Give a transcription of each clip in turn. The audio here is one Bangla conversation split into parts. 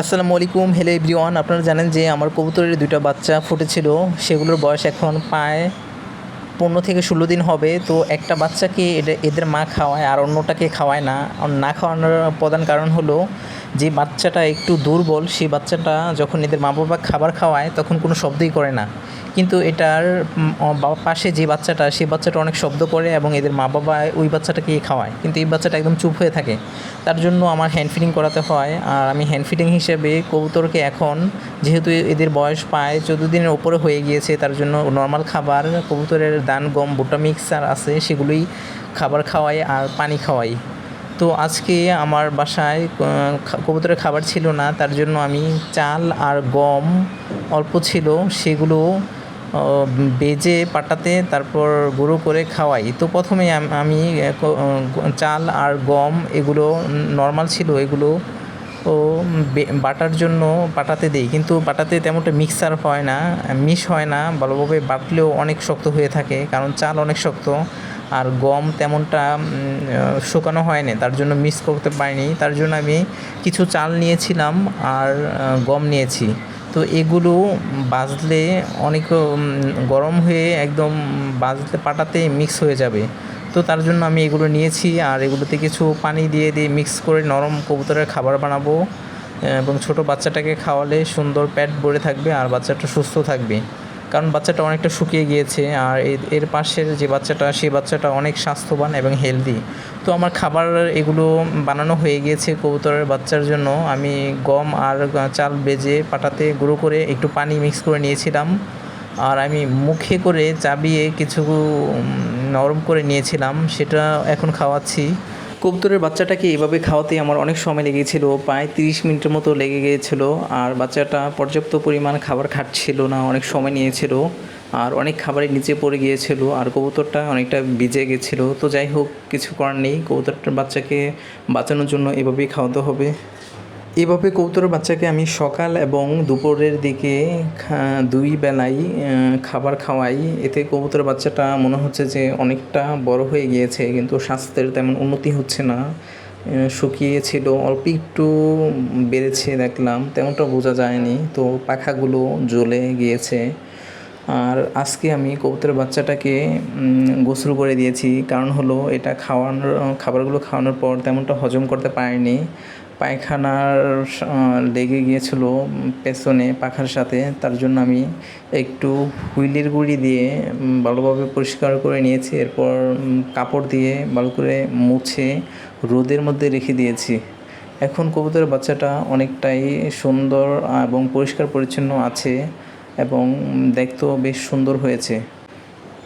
আসসালামু আলাইকুম হ্যালো এভরিওয়ান আপনারা জানেন যে আমার কবুতরের দুইটা বাচ্চা ফুটেছিল। সেগুলোর বয়স এখন প্রায় পনেরো থেকে ষোলো দিন হবে। তো একটা বাচ্চাকে এটা এদের মা খাওয়ায় আর অন্যটাকে খাওয়ায় না। না খাওয়ানোর প্রধান কারণ হলো যে বাচ্চাটা একটু দুর্বল, সেই বাচ্চাটা যখন এদের মা বাবা খাবার খাওয়ায় তখন কোনো শব্দই করে না। কিন্তু এটার পাশে যে বাচ্চাটা, সেই বাচ্চাটা অনেক শব্দ করে এবং এদের মা বাবা ওই বাচ্চাটাকে খাওয়ায়। কিন্তু এই বাচ্চাটা একদম চুপ হয়ে থাকে। তার জন্য আমার হ্যান্ড ফিডিং করাতে হয়। আর আমি হ্যান্ড ফিডিং হিসেবে কবুতরকে এখন যেহেতু এদের বয়স প্রায় চোদ্দ দিনের ওপরে হয়ে গিয়েছে, তার জন্য নর্মাল খাবার, কবুতরের দান, গম, ভুট্টা মিক্সার আছে, সেগুলোই খাবার খাওয়াই আর পানি খাওয়াই। তো আজকে আমার বাসায় কবুতরের খাবার ছিল না। তার জন্য আমি চাল আর গম অল্প ছিল, সেগুলো বেজে পাটাতে তারপর গুঁড়ো করে খাওয়াই। তো প্রথমে আমি চাল আর গম এগুলো নর্মাল ছিল, এগুলো ও বাটার জন্য পাটাতে দিই। কিন্তু পাটাতে তেমনটা মিক্সার হয় না, মিশ হয় না, ভালোভাবে বাটলেও অনেক শক্ত হয়ে থাকে, কারণ চাল অনেক শক্ত। আর গম তেমনটা শুকানো হয় না, তার জন্য মিক্স করতে পারিনি। তার জন্য আমি কিছু চাল নিয়েছিলাম আর গম নিয়েছি। তো এগুলো বাজলে অনেক গরম হয়ে একদম বাজলে পাটাতে মিক্স হয়ে যাবে। তো তার জন্য আমি এগুলো নিয়েছি আর এগুলোতে কিছু পানি দিয়ে দিয়ে মিক্স করে নরম কবুতরের খাবার বানাবো। এবং ছোট বাচ্চাটাকে খাওয়ালে সুন্দর প্যাট ভরে থাকবে আর বাচ্চাটা সুস্থ থাকবে। কারণ বাচ্চাটা অনেকটা শুকিয়ে গিয়েছে আর এর- পাশের যে বাচ্চাটা, সেই বাচ্চাটা অনেক স্বাস্থ্যবান এবং হেলদি তো আমার খাবার এগুলো বানানো হয়ে গিয়েছে কবুতরের বাচ্চার জন্য। আমি গম আর চাল বেজে পাটাতে গুঁড়ো করে একটু পানি মিক্স করে নিয়েছিলাম। আর আমি মুখে করে চাবিয়ে কিছু নরম করে নিয়েছিলাম। সেটা এখন খাওয়াচ্ছি। কবুতরের বাচ্চাটাকে এভাবে খাওয়াতে আমার অনেক সময় লেগেছিল প্রায় তিরিশ মিনিটের মতো লেগে গিয়েছিল আর বাচ্চাটা পর্যাপ্ত পরিমাণ খাবার খাচ্ছিল না, অনেক সময় নিয়েছিল। আর অনেক খাবারের নিচে পড়ে গিয়েছিল, আর কবুতরটা অনেকটা ভিজে গেছিল। তো যাই হোক, কিছু করার নেই, কবুতরটার বাচ্চাকে বাঁচানোর জন্য এভাবেই খাওয়াতে হবে। এভাবে কবুতরের বাচ্চাকে আমি সকাল এবং দুপুরের দিকে দুই বেলাই খাবার খাওয়াই। এতে কবুতরের বাচ্চাটা মনে হচ্ছে যে অনেকটা বড় হয়ে গিয়েছে কিন্তু স্বাস্থ্যের তেমন উন্নতি হচ্ছে না। আহ, শুকিয়েছিল অল্প একটু বেড়েছে দেখলাম তেমনটা বোঝা যায়নি। তো পাখাগুলো জ্বলে গিয়েছে। আর আজকে আমি কবুতরের বাচ্চাটাকে গোসল করে দিয়েছি। কারণ হলো এটা খাওয়ানোর খাবারগুলো খাওয়ানোর পর তেমনটা হজম করতে পারেনি। পায়খানার লেগে গিয়েছিল পেছনে, পাখার সাথে। তার জন্য আমি একটু হুইলের গুঁড়ি দিয়ে ভালোভাবে পরিষ্কার করে নিয়েছি। এরপর কাপড় দিয়ে ভালো করে মুছে রোদের মধ্যে রেখে দিয়েছি। এখন কবুতরের বাচ্চাটা অনেকটাই সুন্দর এবং পরিষ্কার পরিচ্ছন্ন আছে এবং দেখতেও বেশ সুন্দর হয়েছে।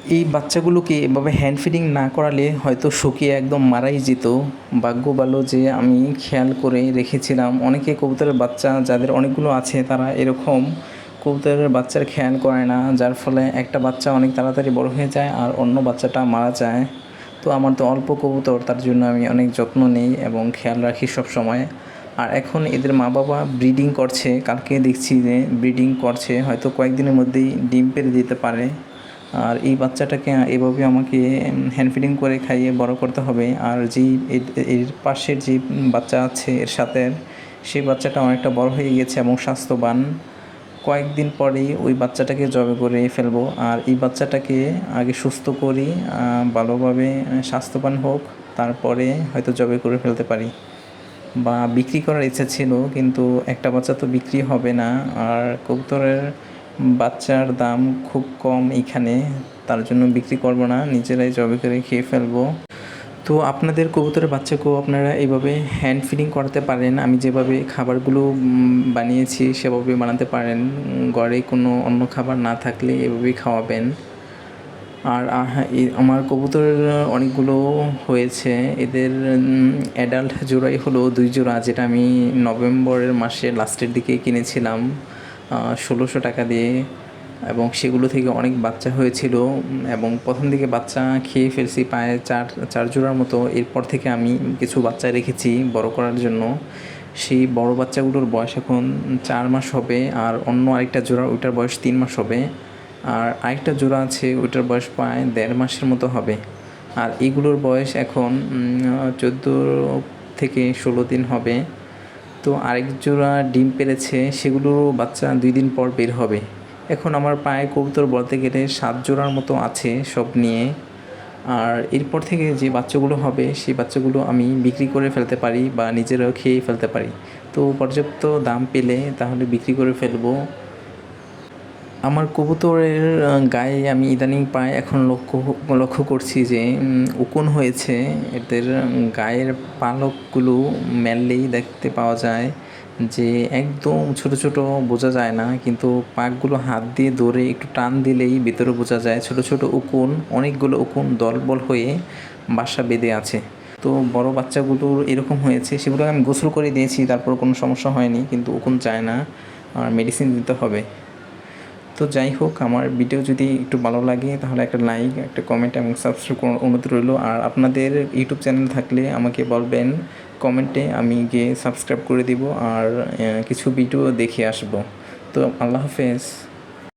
এই বাচ্চাগুলোকে এভাবে হ্যান্ড ফিডিং না করালে হয়তো শুকিয়ে একদম মারাই যেত। ভাগ্য ভালো যে আমি খেয়াল করে রেখেছিলাম। অনেকে কবুতরের বাচ্চা যাদের অনেকগুলো আছে তারা এরকম কবুতরের বাচ্চার খেয়াল করে না। যার ফলে একটা বাচ্চা অনেক তাড়াতাড়ি বড় হয়ে যায় আর অন্য বাচ্চাটা মারা যায়। তো আমার তো অল্প কবুতর, তার জন্য আমি অনেক যত্ন নিই এবং খেয়াল রাখি সব সময়। আর এখন এদের মা বাবা ব্রিডিং করছে। কালকে দেখছি যে ব্রিডিং করছে। হয়তো কয়েকদিনের মধ্যেই ডিম পেরে দিতে পারে। আর এই বাচ্চাটাকে এভাবে আমাকে হ্যান্ড ফিডিং করে খাইয়ে বড় করতে হবে। আর যেই এর- পাশের যে বাচ্চা আছে, এর সাথে সেই বাচ্চাটা অনেকটা বড় হয়ে গেছে এবং স্বাস্থ্যবান। কয়েকদিন পরেই ওই বাচ্চাটাকে জবে করে ফেলব। আর এই বাচ্চাটাকে আগে সুস্থ করি ভালোভাবে স্বাস্থ্যবান হোক, তারপরে হয়তো জবে করে ফেলতে পারি। বা বিক্রি করার ইচ্ছা ছিল, কিন্তু একটা বাচ্চা তো বিক্রি হবে না। আর কবুতরের বাচ্চার দাম খুব কম এখানে তার জন্য বিক্রি করব না, নিজেরাই জবে করে খেয়ে ফেলব। তো আপনাদের কবুতরের বাচ্চাকেও আপনারা এইভাবে হ্যান্ড ফিডিং করাতে পারেন, আমি যেভাবে খাবারগুলো বানিয়েছি সেভাবে বানাতে পারেন, ঘরে কোনো অন্য খাবার না থাকলে এভাবেই খাওয়াবেন। আর আমার কবুতর অনেকগুলো হয়েছে, এদের অ্যাডাল্ট জোড়াই হলো দুই জোড়া, যেটা আমি নভেম্বরের মাসে লাস্টের দিকে কিনেছিলাম। ষোলোশো টাকা দিয়ে এবং সেগুলো থেকে অনেক বাচ্চা হয়েছিল, এবং প্রথম দিকে বাচ্চা খেয়ে ফেলছি পায়ে চার চার জোড়ার মতো। এরপর থেকে আমি কিছু বাচ্চা রেখেছি বড় করার জন্য। সেই বড় বাচ্চাগুলোর বয়স এখন চার মাস হবে, আর অন্য আরেকটা জোড়া ওইটার বয়স তিন মাস হবে। আর আরেকটা জোড়া আছে, ওইটার বয়স প্রায় দেড় মাসের মতো হবে। আর এগুলোর বয়স এখন চোদ্দ থেকে ষোলো দিন হবে। তো আরেক জোড়া ডিম পেরেছে সেগুলোরও বাচ্চা দুই দিন পর বের হবে। এখন আমার পায়ে কবুতর বলতে গেলে সাত জোড়ার মতো আছে সব নিয়ে। আর এরপর থেকে যে বাচ্চাগুলো হবে, সেই বাচ্চাগুলো আমি বিক্রি করে ফেলতে পারি বা নিজেরাও খেয়ে ফেলতে পারি। তো পর্যাপ্ত দাম পেলে তাহলে বিক্রি করে ফেলব। আমার কবুতরের গায়ে আমি ইদানিং পায়ে এখন লক্ষ্য লক্ষ্য করছি যে উকুন হয়েছে। এদের গায়ের পালকগুলো মেললেই দেখতে পাওয়া যায় যে, একদম ছোট ছোট বোঝা যায় না। কিন্তু পাকগুলো হাত দিয়ে ধরে একটু টান দিলেই ভিতরে বোঝা যায় ছোট ছোট উকুন, অনেকগুলো উকুন দলবল হয়ে বাসা বেঁধে আছে। তো বড় বাচ্চাগুলোর এরকম হয়েছে সেগুলো আমি গোসল করে দিয়েছি, তারপর কোনো সমস্যা হয়নি। কিন্তু উকুন চায় না, আর মেডিসিন দিতে হবে। তো যাই হোক, আমার ভিডিও যদি একটু ভালো লাগে, তাহলে একটা লাইক একটা কমেন্ট এবং সাবস্ক্রাইব করার অনুরোধ রইল। আর আপনাদের ইউটিউব চ্যানেল থাকলে আমাকে বলবেন কমেন্টে আমি গিয়ে সাবস্ক্রাইব করে দিব, আর কিছু ভিডিও দেখে আসব। তো আল্লাহ হাফেজ।